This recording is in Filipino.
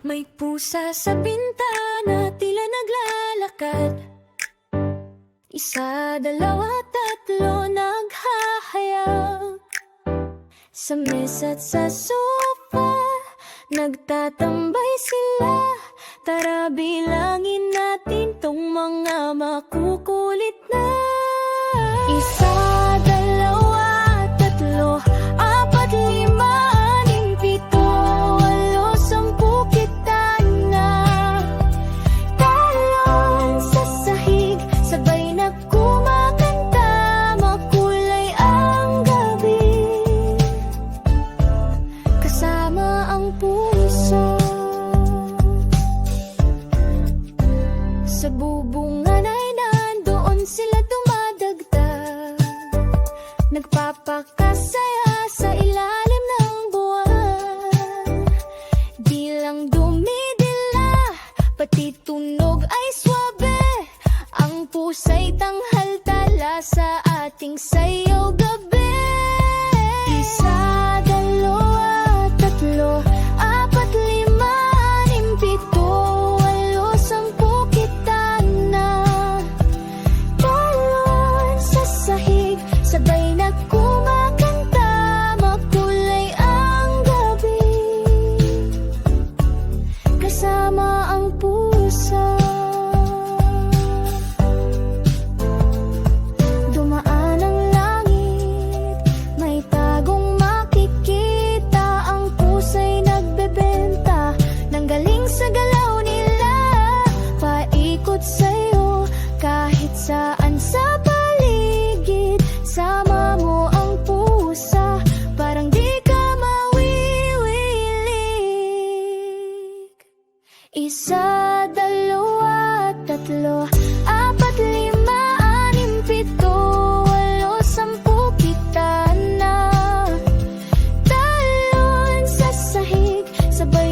May pusa sa bintana Tila naglalakad. Isa, dalawa, tatlo Naghahayag. Sa mesa at sa sofa Nagtatambay sila. Tara bilangin Sa bubungan ay nandoon sila dumadagdag. Nagpapakasaya sa ilalim ng buwan. Di lang dumidila, pati tunog ay swabe. Ang pusa'y tanghal tala sa ating sayaw gabi. Isa, Kasama ang pusa. Dumaan ang langit May tagong makikita. Ang pusa'y nagbebenta Nang galing sa galaw nila. Paikot sa'yo Kahit sa Isa, dalawa, tatlo, apat, lima, anim, pito, walo, sampu kita na. Talon sa sahig, sabay